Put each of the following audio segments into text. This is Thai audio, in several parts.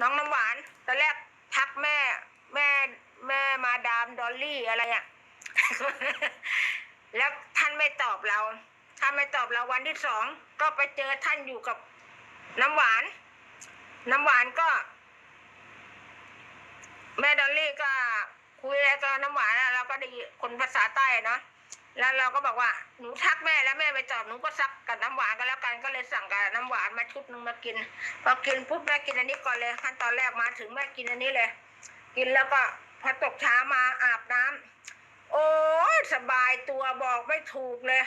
น้องน้ำหวานตอนแรกทักแม่แม่แม่มาดามดอลลี่อะไรอะ แล้วท่านไม่ตอบเราท่านไม่ตอบเราวันที่สองก็ไปเจอท่านอยู่กับน้ำหวาน น้ำหวานก็ แม่ดอลลี่ก็คุยอะไรกับน้ำหวานอะเราก็ได้คนภาษาใต้เนาะ แล้วเราก็บอกว่าหนูทักแม่แล้วแม่ไปตอบหนูก็ซักกับน้ำหวานกันแล้วกันก็เลยสั่งกับน้ำหวานมาชุดหนึงมากินพอกินปุ๊บแม่กินอันนี้ก่อนเลยขั้นตอนแรกมาถึงแม่กินอันนี้เลย กินแล้วก็พอตกเช้ามาอาบน้ำโอ้ยสบายตัวบอกไม่ถูกเลย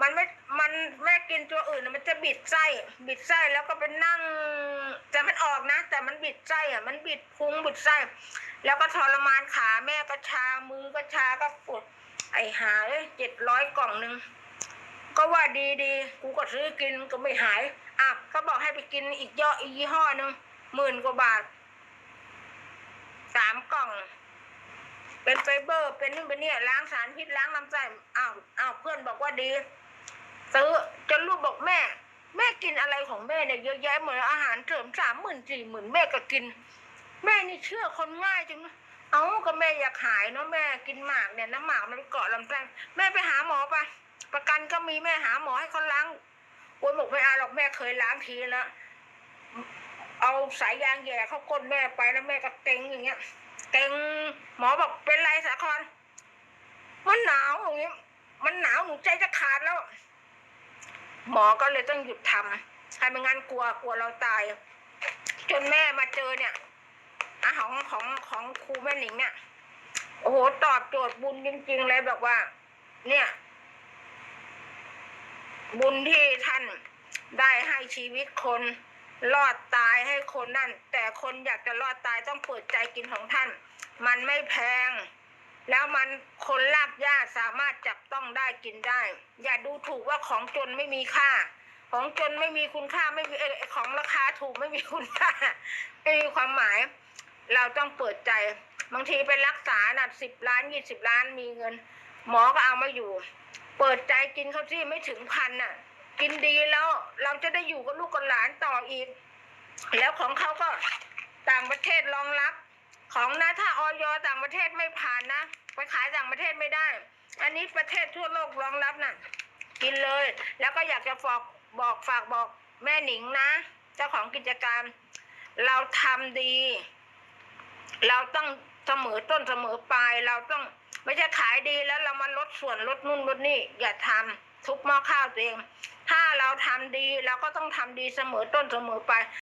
มันไม่มันแม่กินตัวอื่นมันจะบิดไส้บิดไส้แล้วก็ไปนั่งแต่มันออกนะ แต่มันบิดไส้อะมันบิดพุงบิดไส้ แล้วก็ทรมานขาแม่ก็ชามือก็ชาก็ปวด ไอหาเจ็ดร้อยกล่องหนึ่งก็ว่าดีดีกูก็ซื้อกินก็ไม่หายอะเขาบอกให้ไปกินอีกย่ออีกยี่ห้อหนึ่งหมื่นกว่าบาทสามกล่อง เป็นไฟเบอร์ เป็นนี่เป็นเนี่ยล้างสารพิษล้างลำไส้อ้าวอ้าวเพื่อนบอกว่าดีซื้อจนลูกบอกแม่ แม่กินอะไรของแม่เนี่ยเยอะแยะเหมือนอาหารเสริมสามหมื่นสี่หมื่นแม่ก็กิน แม่นี่เชื่อคนง่ายจังนะ เอ้าก็แม่อยากหายเนาะแม่กินหมากเนี่ยน้ำหมากมันไปเกาะลำไส้แม่ไปหาหมอไปประกันก็มีแม่หาหมอให้เขาล้างโอ้ยบอกไม่เอาหรอกแม่เคยล้างทีแล้วเอาสายยางแหย่เข้าก้นแม่ไปแล้วแม่ก็เก่งอย่างเงี้ยเก่งหมอบอกเป็นไรสาครมันหนาวอย่างเงี้ยมันหนาวหนูใจจะขาดแล้ว หมอก็เลยต้องหยุดทำให้ไม่งั้นกลัวกลัวเราตาย จนแม่มาเจอเนี่ย ของครูแม่หนิงเนี่ยโอ้โหตอบโจทย์บุญจริง ๆ เลยแบบว่า เนี่ย บุญที่ท่านได้ให้ชีวิตคนรอดตายให้คนนั่น แต่คนอยากจะรอดตายต้องเปิดใจกินของท่าน มันไม่แพง แล้วมันคนลากยาสามารถจับต้องได้กินได้ อย่าดูถูกว่าของจนไม่มีค่า ของจนไม่มีคุณค่าไม่มีของราคาถูกไม่มีคุณค่าไม่มีความหมาย เราต้องเปิดใจ บางทีไปรักษาหน่ะสิบล้านยี่สิบล้านมีเงิน หมอก็เอามาอยู่ เปิดใจกินเขาที่ไม่ถึงพันน่ะ กินดีแล้วเราจะได้อยู่กับลูกกับหลานต่ออีก แล้วของเขาก็ต่างประเทศรองรับ ของนะถ้าออยต่างประเทศไม่ผ่านนะไปขายต่างประเทศไม่ได้ อันนี้ประเทศทั่วโลกรองรับน่ะ กินเลย แล้วก็อยากจะฝากบอกฝากบอกแม่หนิงนะ เจ้าของกิจการ เราทำดี เราต้องเสมอต้นเสมอปลายเราต้องไม่ใช่ขายดีแล้วเรามาลดส่วนลดนู่นลดนี่อย่าทำทุบหม้อข้าวตัวเอง ถ้าเราทำดีเราก็ต้องทำดีเสมอต้นเสมอปลาย